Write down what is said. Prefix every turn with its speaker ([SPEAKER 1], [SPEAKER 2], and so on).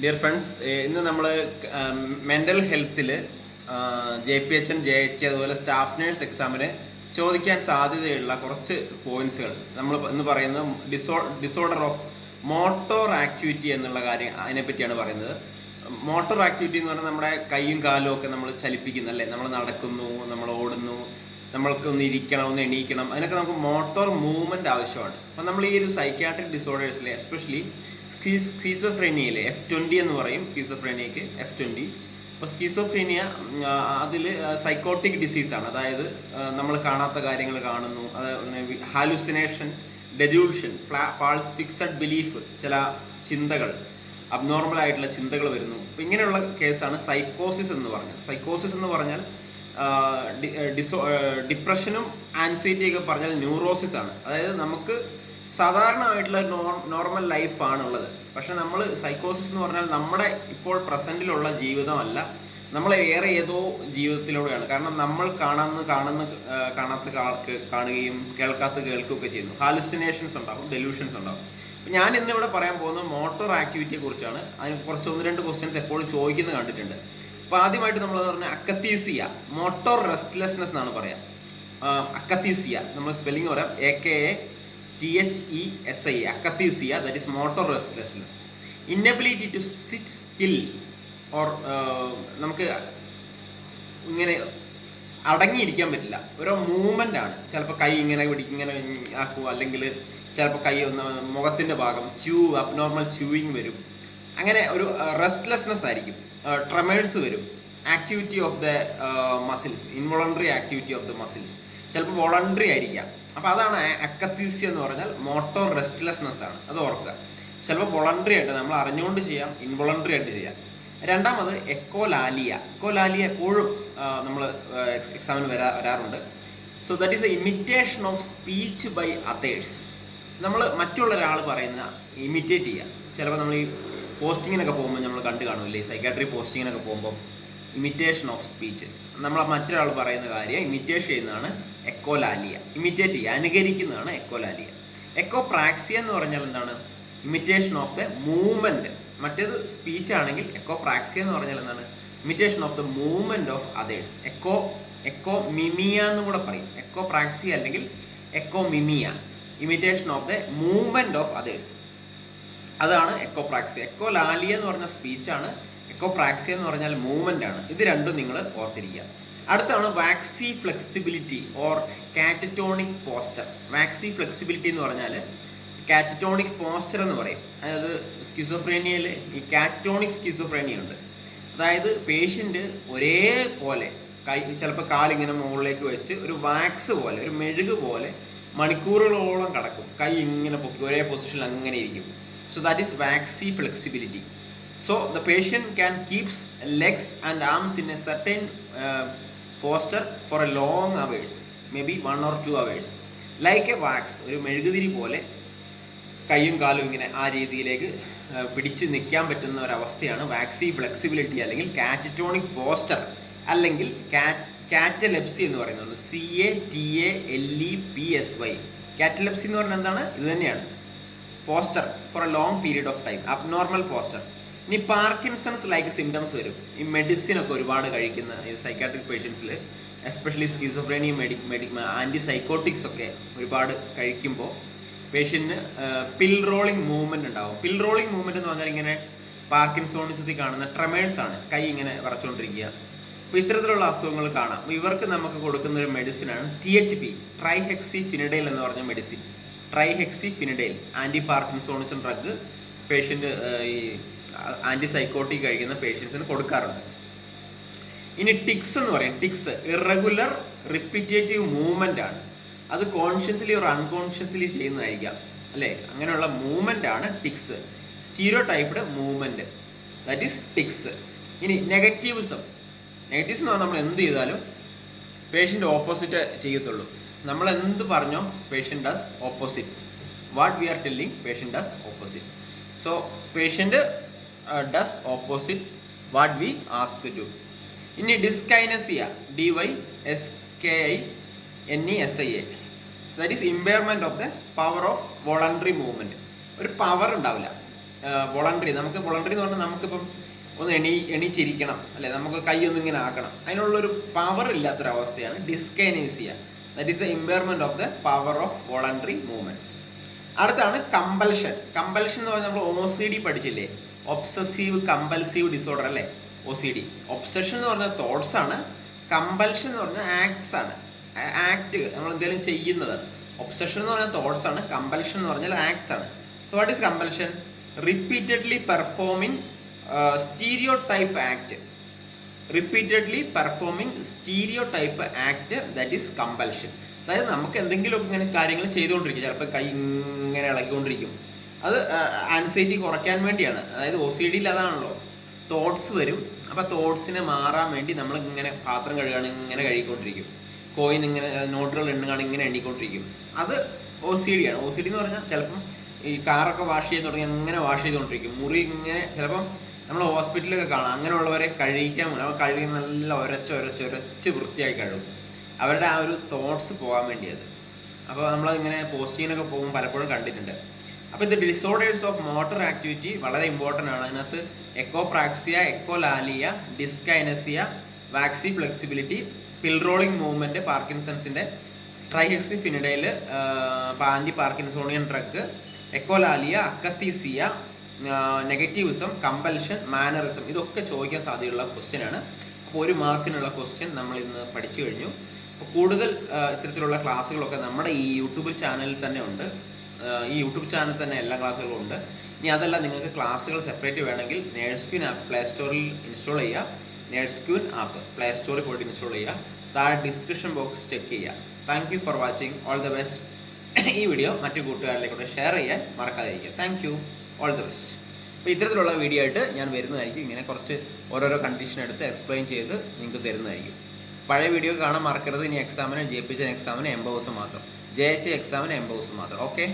[SPEAKER 1] Dear friends ഇന്ന് നമ്മൾ mental ഹെൽത്തിൽ J P H N J H അതുപോലെ സ്റ്റാഫ് നേഴ്സ് എക്സാമിന് ചോദിക്കാൻ സാധ്യതയുള്ള കുറച്ച് പോയിന്റ്സുകൾ നമ്മൾ ഇന്ന് പറയുന്നത് ഡിസോ ഡിസോർഡർ ഓഫ് മോട്ടോർ ആക്ടിവിറ്റി എന്നുള്ള കാര്യം അതിനെപ്പറ്റിയാണ് പറയുന്നത്. മോട്ടോർ ആക്ടിവിറ്റി എന്ന് പറഞ്ഞാൽ നമ്മുടെ കൈയും കാലും ഒക്കെ നമ്മൾ ചലിപ്പിക്കുന്നു അല്ലേ? നമ്മൾ നടക്കുന്നു നമ്മൾ ഓടുന്നു നമ്മൾക്ക് ഒന്ന് ഇരിക്കണം ഒന്ന് എണീക്കണം അതിനൊക്കെ നമുക്ക് മോട്ടോർ മൂവ്മെന്റ് ആവശ്യമാണ്. അപ്പം നമ്മൾ ഈ ഒരു സൈക്യാട്രിക് ഡിസോർഡേഴ്സിലെ എസ്പെഷ്യലി സ്കീസോഫ്രേനിയയിലെ എഫ് ട്വന്റി എന്ന് പറയും സ്കീസോഫ്രേനിയക്ക് എഫ് ട്വന്റി അപ്പോൾ സ്കീസോഫ്രീനിയ അതിൽ സൈക്കോട്ടിക് ഡിസീസാണ് അതായത് നമ്മൾ കാണാത്ത കാര്യങ്ങൾ കാണുന്നു. അത് hallucination delusion false fixed belief ചില ചിന്തകൾ അബ്നോർമൽ ആയിട്ടുള്ള ചിന്തകൾ വരുന്നു. അപ്പം ഇങ്ങനെയുള്ള കേസാണ് സൈക്കോസിസ് എന്ന് പറഞ്ഞത്. സൈക്കോസിസ് എന്ന് പറഞ്ഞാൽ ഡിസോ ഡിപ്രഷനും ആൻസൈറ്റിയൊക്കെ പറഞ്ഞാൽ ന്യൂറോസിസ് ആണ്. അതായത് നമുക്ക് സാധാരണമായിട്ടുള്ള നോർമൽ ലൈഫാണുള്ളത് പക്ഷെ നമ്മൾ സൈക്കോസിസ് എന്ന് പറഞ്ഞാൽ നമ്മുടെ ഇപ്പോൾ പ്രസന്റിലുള്ള ജീവിതമല്ല. നമ്മൾ വേറെ ഏതോ ജീവിതത്തിലൂടെയാണ്. കാരണം നമ്മൾ കാണുന്ന കാണുന്ന കാണാത്ത ആൾക്ക് കാണുകയും കേൾക്കാത്ത കേൾക്കുകയൊക്കെ ചെയ്യുന്നു. ഹാലുസിനേഷൻസ് ഉണ്ടാകും ഡെലൂഷൻസ് ഉണ്ടാകും അപ്പം ഞാൻ ഇന്നിവിടെ പറയാൻ പോകുന്നത് മോട്ടോർ ആക്ടിവിറ്റിയെ കുറിച്ചാണ് അതിന് കുറച്ച് ഒന്ന് രണ്ട് ക്വസ്റ്റ്യൻസ് എപ്പോഴും ചോദിക്കുന്നത് കണ്ടിട്ടുണ്ട്. അപ്പോൾ ആദ്യമായിട്ട് നമ്മൾ പറഞ്ഞാൽ അക്കത്തീസിയ മോട്ടോർ റെസ്റ്റ്ലെസ്നെസ് എന്നാണ് പറയാം. അക്കത്തീസിയ നമ്മൾ സ്പെല്ലിംഗ് പറയാം. A K A T H E S I akathisia that is motor restlessness inability to sit still or നമുക്ക് ഇങ്ങനെ അടങ്ങിയിരിക്കാൻ പറ്റില്ല. ഓരോ മൂവ്മെന്റ് ആണ്. ചിലപ്പോൾ കൈ ഇങ്ങനെ പിടിക്കും ഇങ്ങനെ ആക്കുക അല്ലെങ്കിൽ ചിലപ്പോൾ കൈ ഒന്ന് മുഖത്തിന്റെ ഭാഗം ച്യൂ അബ്നോർമൽ ച്യൂയിങ് വരും. അങ്ങനെ ഒരു റെസ്റ്റ്ലെസ്നെസ് ആയിരിക്കും. ട്രമേഴ്സ് വരും. Activity of the muscles involuntary activity of the muscles ചിലപ്പോൾ വോളണ്ടറി ആയിരിക്കാം. അപ്പോൾ അതാണ് അക്കത്തീസ്യ എന്ന് പറഞ്ഞാൽ മോട്ടോർ റെസ്റ്റ്ലെസ്നെസ് ആണ്. അത് ഓർക്കുക. ചിലപ്പോൾ വോളണ്ടറി ആയിട്ട് നമ്മൾ അറിഞ്ഞുകൊണ്ട് ചെയ്യാം ഇൻവോളണ്ടറി ആയിട്ട് ചെയ്യാം. രണ്ടാമത് എക്കോലാലിയ എക്കോലാലിയ എപ്പോഴും നമ്മൾ എക്സാമിന് വരാ വരാറുണ്ട്. So that is a imitation of speech by others നമ്മൾ മറ്റുള്ള ഒരാൾ പറയുന്ന ഇമിറ്റേറ്റ് ചെയ്യുക. ചിലപ്പോൾ നമ്മൾ ഈ പോസ്റ്റിങ്ങിനൊക്കെ പോകുമ്പോൾ നമ്മൾ കണ്ടു കാണില്ലേ സൈക്കാട്രി പോസ്റ്റിങ്ങിനൊക്കെ പോകുമ്പോൾ ഇമിറ്റേഷൻ ഓഫ് സ്പീച്ച് നമ്മൾ മറ്റൊരാൾ പറയുന്ന കാര്യം ഇമിറ്റേഷൻ ചെയ്യുന്നതാണ് എക്കോലാലിയ. ഇമിറ്റേറ്റ് ചെയ്യുക അനുകരിക്കുന്നതാണ് എക്കോലാലിയ. എക്കോ പ്രാക്സിയ എന്ന് പറഞ്ഞാൽ എന്താണ്? ഇമിറ്റേഷൻ ഓഫ് ദ മൂവ്മെന്റ് മറ്റേത് സ്പീച്ച് ആണെങ്കിൽ എക്കോ പ്രാക്സിയ എന്ന് പറഞ്ഞാൽ എന്താണ്? Imitation of the movement of others echo echomimia എന്ന് കൂടെ പറയും. എക്കോ പ്രാക്സിയ അല്ലെങ്കിൽ echomimia imitation of the movement of others അതാണ് എക്കോ പ്രാക്സിയ എക്കോ ലാലിയ എന്ന് പറഞ്ഞ സ്പീച്ചാണ് എക്കോ പ്രാക്സിയ എന്ന് പറഞ്ഞാൽ മൂവ്മെന്റ് ആണ്. ഇത് രണ്ടും നിങ്ങൾ ഓർത്തിരിക്കുക. അടുത്താണ് waxy flexibility or catatonic posture. Waxy flexibility എന്ന് പറഞ്ഞാൽ കാറ്ററ്റോണിക് പോസ്റ്റർ എന്ന് പറയും. അതായത് സ്കിസോഫ്രേനിയയിൽ ഈ കാറ്ററ്റോണിക് സ്കിസോഫ്രേനിയ ഉണ്ട്. അതായത് പേഷ്യന്റ് ഒരേപോലെ കൈ ചിലപ്പോൾ കാലിങ്ങനെ മുകളിലേക്ക് വെച്ച് ഒരു വാക്സ് പോലെ ഒരു മെഴുക് പോലെ മണിക്കൂറുകളോളം കിടക്കും. കൈ ഇങ്ങനെ പൊക്കി ഒരേ പൊസിഷനിൽ അങ്ങനെ ഇരിക്കും. So that is waxy flexibility. So the patient can keeps legs and arms in a certain posture for a long hours may be one or two hours like a wax ഒരു മെഴുകുതിരി പോലെ കൈയും കാലും ഇങ്ങനെ ആ രീതിയിലേക്ക് പിടിച്ച് നിൽക്കാൻ പറ്റുന്ന ഒരവസ്ഥയാണ് വാക്സി ഫ്ലെക്സിബിലിറ്റി അല്ലെങ്കിൽ കാറ്ററ്റോണിക് പോസ്റ്റർ അല്ലെങ്കിൽ കാറ്റലെപ്സി എന്ന് പറയുന്നത് C A T A L E P S Y catalepsy എന്ന് പറഞ്ഞാൽ എന്താണ്? ഇത് തന്നെയാണ്. Posture for a long period of time abnormal posture. ഇനി പാർക്കിൻസൺസ് ലൈക്ക് സിംറ്റംസ് വരും. ഈ മെഡിസിൻ ഒക്കെ ഒരുപാട് കഴിക്കുന്ന ഈ സൈക്കാട്രിക് പേഷ്യൻസിൽ എസ്പെഷ്യലി സ്കീസോഫ്രേനി മെഡി മെഡി ആന്റി സൈക്കോട്ടിക്സ് ഒക്കെ ഒരുപാട് കഴിക്കുമ്പോൾ പേഷ്യന്റിന് പിൽ റോളിംഗ് മൂവ്മെന്റ് ഉണ്ടാവും. പിൽ റോളിംഗ് മൂവ്മെന്റ് എന്ന് പറഞ്ഞാൽ ഇങ്ങനെ പാർക്കിൻസോണിസത്തിൽ കാണുന്ന ട്രമേഴ്സ് ആണ്. കൈ ഇങ്ങനെ വരച്ചുകൊണ്ടിരിക്കുക അപ്പോൾ ഇത്തരത്തിലുള്ള അസുഖങ്ങൾ കാണാം. ഇവർക്ക് നമുക്ക് കൊടുക്കുന്ന ഒരു മെഡിസിനാണ് T H P trihexyphenidyl എന്ന് പറഞ്ഞ medicine trihexyphenidyl anti parkinsonism drug patient ഈ ആന്റി സൈക്കോട്ടിക് കഴിക്കുന്ന പേഷ്യൻസിന് കൊടുക്കാറുണ്ട്. ഇനി ടിക്സ് എന്ന് പറയും. ടിക്സ് ഇറഗുലർ റിപ്പീറ്റേറ്റീവ് മൂവ്മെന്റ് ആണ്. അത് കോൺഷ്യസ്ലി ഓർ അൺകോൺഷ്യസ്ലി ചെയ്യുന്നതായിരിക്കാം. അല്ലേ? അങ്ങനെയുള്ള മൂവ്മെന്റ് ആണ് tics. Stereotyped movement that is tics. ഇനി നെഗറ്റീവിസം നെഗറ്റീവ്സ് എന്ന് പറഞ്ഞാൽ നമ്മൾ എന്ത് ചെയ്താലും പേഷ്യന്റ് ഓപ്പോസിറ്റ് ചെയ്യത്തുള്ളൂ. നമ്മൾ എന്ത് പറഞ്ഞോ patient does opposite what we are telling patient does opposite so patient does opposite what we ask to ഇനി dyskinesia D Y S K I N E S I A that is impairment of the power of voluntary movement ഒരു power ഉണ്ടാവില്ല. Voluntary നമുക്ക് voluntary എന്ന് പറഞ്ഞാൽ നമുക്കിപ്പം ഒന്ന് എണീ എണീച്ചിരിക്കണം. അല്ലെ നമുക്ക് കൈ ഒന്ന് ഇങ്ങനെ ആക്കണം. അതിനുള്ളൊരു power ഇല്ലാത്തൊരവസ്ഥയാണ് dyskinesia that is the impairment of the power of voluntary movements അടുത്താണ് കമ്പൽഷൻ കമ്പൽഷൻ എന്ന് പറഞ്ഞാൽ നമ്മൾ ഒ സി ഡി പഠിച്ചില്ലേ? ഒബ്സസീവ് കമ്പൽസീവ് ഡിസോർഡർ അല്ലേ? ഒ സി ഡി ഒബ്സഷൻ എന്ന് പറഞ്ഞാൽ തോട്ട്സ് ആണ്. കമ്പൽഷൻ എന്ന് പറഞ്ഞാൽ ആക്ട്സ് ആണ്. ആക്ട് നമ്മൾ എന്തെങ്കിലും ചെയ്യുന്നത്. ഒബ്സഷൻ എന്ന് പറഞ്ഞാൽ തോട്ട്സ് ആണ്. കമ്പൽഷൻ എന്ന് പറഞ്ഞാൽ ആക്ട്സ് ആണ്. So what is compulsion repeatedly performing stereotype act repeatedly performing stereotype act that is compulsion അതായത് നമുക്ക് എന്തെങ്കിലും ഇങ്ങനെ കാര്യങ്ങൾ ചെയ്തുകൊണ്ടിരിക്കും. ചിലപ്പോൾ കൈ ഇങ്ങനെ ഇളകിക്കൊണ്ടിരിക്കും. അത് ആൻസൈറ്റി കുറയ്ക്കാൻ വേണ്ടിയാണ്. അതായത് ഒ സി ഡിയിൽ അതാണല്ലോ തോട്ട്സ് വരും. അപ്പോൾ തോട്ട്സിനെ മാറാൻ വേണ്ടി നമ്മൾ ഇങ്ങനെ പാത്രം കഴുകാണ് ഇങ്ങനെ കഴുകിക്കൊണ്ടിരിക്കും. കോയിൻ ഇങ്ങനെ നോട്ടുകൾ എണ്ണുകയാണ് ഇങ്ങനെ എണ്ണിക്കൊണ്ടിരിക്കും. അത് ഒ സി ഡി ആണ്. ഒ സി ഡി എന്ന് പറഞ്ഞാൽ ചിലപ്പം ഈ കാറൊക്കെ വാഷ് ചെയ്ത് തുടങ്ങി അങ്ങനെ വാഷ് ചെയ്തുകൊണ്ടിരിക്കും. മുറി ഇങ്ങനെ ചിലപ്പം നമ്മൾ ഹോസ്പിറ്റലൊക്കെ കാണാം. അങ്ങനെയുള്ളവരെ കഴിക്കാൻ പോകും അവർ കഴുകി നല്ല ഒരച്ച് ഒരച്ച് ഒരച്ച് വൃത്തിയായി കഴുകും. അവരുടെ ആ ഒരു തോട്ട്സ് പോകാൻ വേണ്ടിയത് അപ്പോൾ നമ്മളിങ്ങനെ പോസ്റ്റിങ്ങിനൊക്കെ പോകുമ്പോൾ പലപ്പോഴും കണ്ടിട്ടുണ്ട്. അപ്പോൾ ഇത് ഡിസോർഡേഴ്സ് ഓഫ് മോട്ടർ ആക്ടിവിറ്റി വളരെ ഇമ്പോർട്ടന്റ് ആണ്. അതിനകത്ത് echopraxia echolalia dyskinesia waxy flexibility pill rolling movement പാർക്കിൻസൺസിന്റെ ട്രൈഹെക്സിഫിനിഡയിൽ anti parkinsonian drug echolalia akathisia negativism compulsion mannerism ഇതൊക്കെ ചോദിക്കാൻ സാധ്യതയുള്ള ക്വസ്റ്റ്യൻ ആണ്. അപ്പോൾ ഒരു മാർക്കിനുള്ള ക്വസ്റ്റ്യൻ നമ്മൾ ഇന്ന് പഠിച്ചു കഴിഞ്ഞു. അപ്പോൾ കൂടുതൽ ഇത്തരത്തിലുള്ള ക്ലാസ്സുകളൊക്കെ നമ്മുടെ ഈ യൂട്യൂബ് ചാനലിൽ തന്നെ ഉണ്ട്. ഈ യൂട്യൂബ് ചാനൽ തന്നെ എല്ലാ ക്ലാസ്സുകളും ഉണ്ട്. ഇനി അതല്ല നിങ്ങൾക്ക് ക്ലാസ്സുകൾ സെപ്പറേറ്റ് വേണമെങ്കിൽ നേഴ്സ്ക്യൂൻ ആപ്പ് പ്ലേ സ്റ്റോറിൽ ഇൻസ്റ്റാൾ ചെയ്യുക നേഴ്സ്ക്യൂൻ ആപ്പ് പ്ലേ സ്റ്റോറിൽ പോയിട്ട് ഇൻസ്റ്റാൾ ചെയ്യുക താഴെ ഡിസ്ക്രിപ്ഷൻ ബോക്സ് ചെക്ക് ചെയ്യുക thank you for watching all the best ഈ വീഡിയോ മറ്റു കൂട്ടുകാരിലേക്കൂടെ ഷെയർ ചെയ്യാൻ മറക്കാതിരിക്കുക. Thank you all the best അപ്പോൾ ഇത്തരത്തിലുള്ള വീഡിയോ ആയിട്ട് ഞാൻ വരുന്നതായിരിക്കും. ഇങ്ങനെ കുറച്ച് ഓരോരോ കണ്ടീഷൻ എടുത്ത് എക്സ്പ്ലെയിൻ ചെയ്ത് നിങ്ങൾക്ക് തരുന്നതായിരിക്കും. പഴയ വീഡിയോ കാണാൻ മറക്കരുത്. ഇനി എക്സാമിന് ജെ പി എച്ച് എക്സാമിന് എൺപത് ദിവസം മാത്രം. ജെ എച്ച് എക്സാമിന് എൺപത് മാത്രം. ഓക്കെ